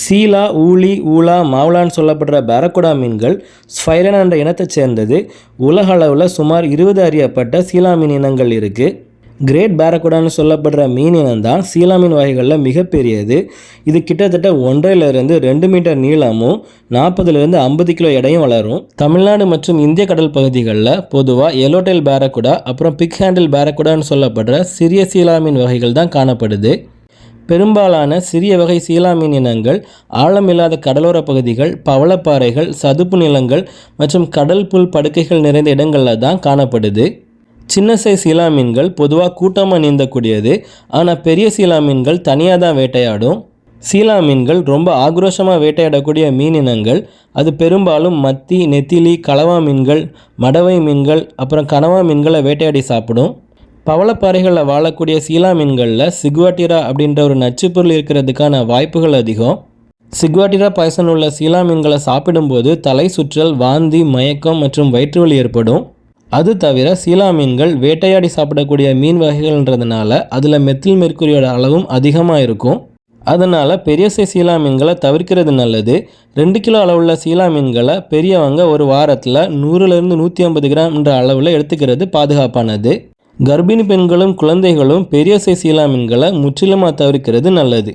சீலா ஊளி ஊலா மாவுலான்னு சொல்லப்படுற பேரக்குடா மீன்கள் ஸ்பைலன் என்ற இனத்தைச் சேர்ந்தது. உலக அளவில் சுமார் இருபது அறியப்பட்ட சீலா மீன் இனங்கள் இருக்குது கிரேட் பேரக்குடான்னு சொல்லப்படுற மீன் இனம்தான் சீலா மீன் வகைகளில் மிகப்பெரியது. இது கிட்டத்தட்ட ஒன்றையிலிருந்து ரெண்டு மீட்டர் நீளமும் நாற்பதுலேருந்து ஐம்பது கிலோ எடையும் வளரும். தமிழ்நாடு மற்றும் இந்திய கடல் பகுதிகளில் பொதுவாக எலோட்டைல் பேரக்குடா அப்புறம் பிக் ஹேண்டில் பேரக்குடான்னு சொல்லப்படுற சிறிய சீலா மீன் வகைகள் தான் காணப்படுது. பெரும்பாலான சிறிய வகை சீலா மீன் இனங்கள் ஆழமில்லாத கடலோர பகுதிகள் பவளப்பாறைகள் சதுப்பு நிலங்கள் மற்றும் கடல் புல் படுக்கைகள் நிறைந்த இடங்களில் தான் காணப்படுது. சின்ன சைஸ் சீலா மீன்கள் பொதுவாக கூட்டமாக நீந்தக்கூடியது ஆனால் பெரிய சீலா மீன்கள் தனியாக தான் வேட்டையாடும். சீலா மீன்கள் ரொம்ப ஆக்ரோஷமாக வேட்டையாடக்கூடிய மீன் இனங்கள் அது பெரும்பாலும் மத்தி நெத்திலி கலவா மீன்கள் மடவை மீன்கள் அப்புறம் கனவா மீன்களை வேட்டையாடி சாப்பிடும். பவளப்பாறைகளில் வாழக்கூடிய சீலா மீன்களில் சிகுவாட்டிரா அப்படின்ற ஒரு நச்சுப்பொருள் இருக்கிறதுக்கான வாய்ப்புகள் அதிகம். சிகுவாட்டிரா பாய்சன் உள்ள சீலா மீன்களை சாப்பிடும்போது தலை சுற்றல் வாந்தி மயக்கம் மற்றும் வயிற்றுவலி ஏற்படும். அது தவிர சீலா மீன்கள் வேட்டையாடி சாப்பிடக்கூடிய மீன் வகைகள்ன்றதுனால அதில் மெத்தில் மெர்க்குரியோட அளவும் அதிகமாக இருக்கும். அதனால் பெரிய சீலா மீன்களை தவிர்க்கிறது நல்லது. ரெண்டு கிலோ அளவுள்ள சீலா மீன்களை பெரியவங்க ஒரு வாரத்தில் நூறுலேருந்து நூற்றி ஐம்பது கிராம்ன்ற அளவில் எடுத்துக்கிறது பாதுகாப்பானது. கர்ப்பிணி பெண்களும் குழந்தைகளும் பெரிய சைஸ் சீலா மீன்களை முற்றிலுமாக தவிர்க்கிறது நல்லது.